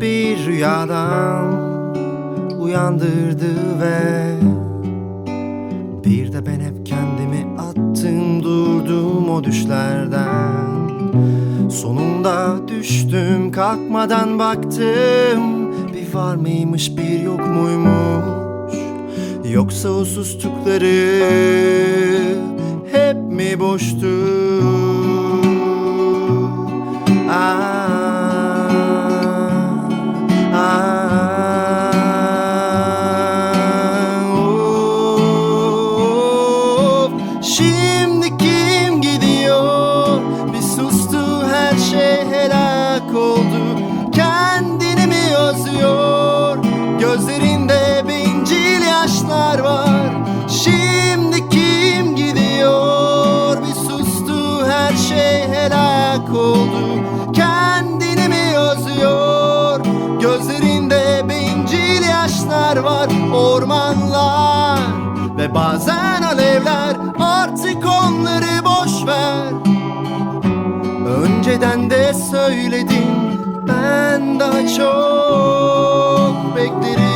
bir rüyadan uyandırdı ve Bir de ben hep kendimi attım durdum o düşlerden. Sonunda düştüm kalkmadan baktım. Bir var mıymış bir yok muymuş? Yoksa o sustukları hep mi boştu? Gözlerinde bencil yaşlar var. Şimdi kim gidiyor? Bir sustu her şey helak oldu. Kendini mi yazıyor? Gözlerinde bencil yaşlar var. Ormanlar ve bazen alevler artık onları boş ver. Önceden de söyledim ben daha çok beklerim